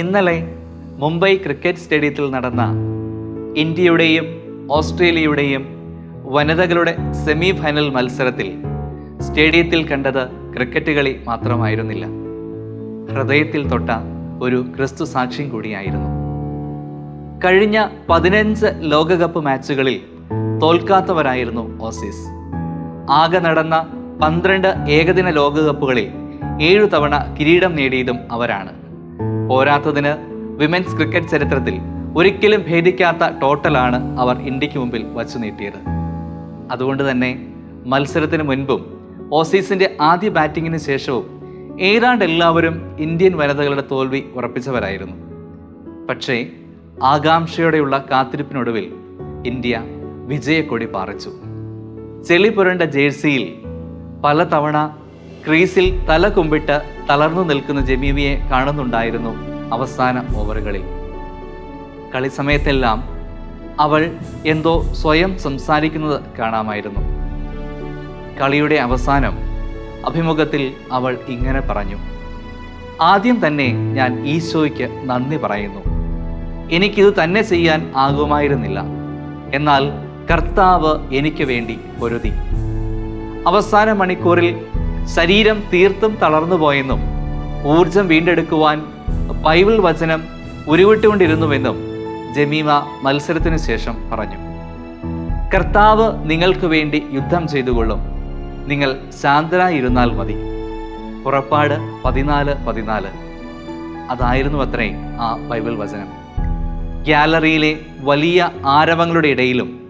ഇന്നലെ മുംബൈ ക്രിക്കറ്റ് സ്റ്റേഡിയത്തിൽ നടന്ന ഇന്ത്യയുടെയും ഓസ്ട്രേലിയയുടെയും വനിതകളുടെ സെമി ഫൈനൽ മത്സരത്തിൽ സ്റ്റേഡിയത്തിൽ കണ്ടത് ക്രിക്കറ്റ് കളി മാത്രമായിരുന്നില്ല. ഹൃദയത്തിൽ തൊട്ട ഒരു ക്രിസ്തു സാക്ഷ്യം കൂടിയായിരുന്നു. കഴിഞ്ഞ പതിനഞ്ച് ലോകകപ്പ് മാച്ചുകളിൽ തോൽക്കാത്തവരായിരുന്നു ഓസീസ്. ആകെ നടന്ന പന്ത്രണ്ട് ഏകദിന ലോകകപ്പുകളിൽ ഏഴു തവണ കിരീടം നേടിയതും അവരാണ്. പോരാത്തതിന് വിമൻസ് ക്രിക്കറ്റ് ചരിത്രത്തിൽ ഒരിക്കലും ഭേദിക്കാത്ത ടോട്ടലാണ് അവർ ഇന്ത്യയ്ക്ക് മുമ്പിൽ വച്ചു നീട്ടിയത്. അതുകൊണ്ട് തന്നെ മത്സരത്തിന് മുൻപും ഓസീസിന്റെ ആദ്യ ബാറ്റിങ്ങിന് ശേഷവും ഏതാണ്ട് എല്ലാവരും ഇന്ത്യൻ വനിതകളുടെ തോൽവി ഉറപ്പിച്ചവരായിരുന്നു. പക്ഷേ ആകാംക്ഷയോടെയുള്ള കാത്തിരിപ്പിനൊടുവിൽ ഇന്ത്യ വിജയക്കൊടി പാറിച്ചു. ചെളി പുരണ്ട ജേഴ്സിയിൽ പലതവണ ക്രീസിൽ തല കുമ്പിട്ട് തളർന്നു നിൽക്കുന്ന ജമീമിയെ കാണുന്നുണ്ടായിരുന്നു അവസാന ഓവറുകളിൽ. കളി സമയത്തെല്ലാം അവൾ എന്തോ സ്വയം സംസാരിക്കുന്നത് കാണാമായിരുന്നു. കളിയുടെ അവസാനം അഭിമുഖത്തിൽ അവൾ ഇങ്ങനെ പറഞ്ഞു ആദ്യം തന്നെ ഞാൻ ഈശോയ്ക്ക് നന്ദി പറയുന്നു. എനിക്കിത് തന്നെ ചെയ്യാൻ ആകുമായിരുന്നില്ല. എന്നാൽ കർത്താവ് എനിക്ക് വേണ്ടി പൊരുതി. അവസാന മണിക്കൂറിൽ ശരീരം തീർത്തും തളർന്നു പോയെന്നും ഊർജം വീണ്ടെടുക്കുവാൻ ബൈബിൾ വചനം ഉരുവിട്ടുകൊണ്ടിരുന്നുവെന്നും ജമീമ മത്സരത്തിനു ശേഷം പറഞ്ഞു. കർത്താവ് നിങ്ങൾക്ക് വേണ്ടി യുദ്ധം ചെയ്തുകൊള്ളും. നിങ്ങൾ ശാന്തരായിരുന്നാൽ മതി. പുറപ്പാട് പതിനാല് പതിനാല്. അതായിരുന്നു അത്രേ ആ ബൈബിൾ വചനം. ഗ്യാലറിയിലെ വലിയ ആരവങ്ങളുടെ ഇടയിലും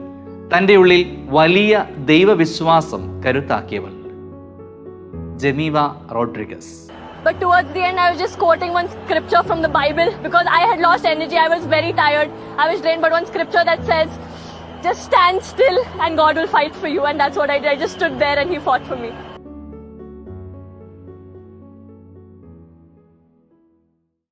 തന്റെ ഉള്ളിൽ വലിയ ദൈവവിശ്വാസം കരുത്താക്കിയവൾ. Geneva Rodriguez. But towards the end, I was just quoting one scripture from the Bible because I had lost energy. I was very tired. I was drained. But one scripture that says, just stand still and God will fight for you. And that's what I did. I just stood there and He fought for me.